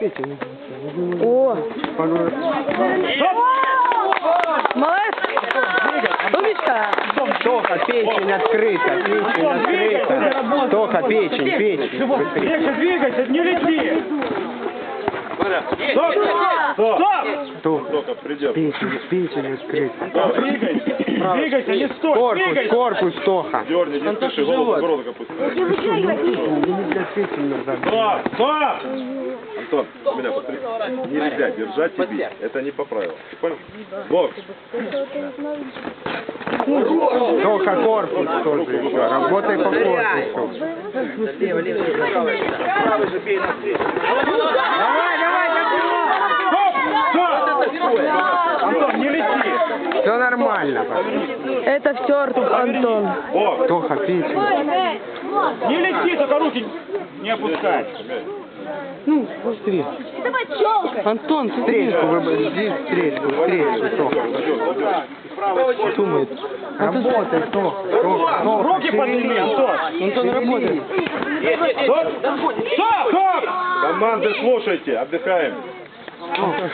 О! Молодец! Умничка! Тоха, печень открыта, печень открыта. Тоха, печень, печень. Легче двигайся, не лети! Стоп! Стоп! Только придет. печень, печень открыта. Двигайся! Двигайся, не стой! Корпус, Двигайся! корпус, Тоха. Дерни, не спеши, голову загородок опусти. Нельзя печень назад. Стоп! Стоп! Антон, меня посмотри. Нельзя держать и бить. Это не по правилам. Ты понял? Бокс. Тоха, корпус тоже еще. Работай по корпусу. Давай, давай, Стоп! Стоп! Антон, не лети! Все нормально. Это все, Антон. Бокс! Тоха, печень. Не лети, только руки не опускай! Ну, быстрее. Антон, стрельку выбрали. Здесь стрельку, стрельку, Тоха. Думает. Работай, Тоха. Тоха, Тоха. Руки подними, Антон! Антон, работай. Стоп! Стоп! Стоп! Команды слушайте, отдыхаем. Тоха.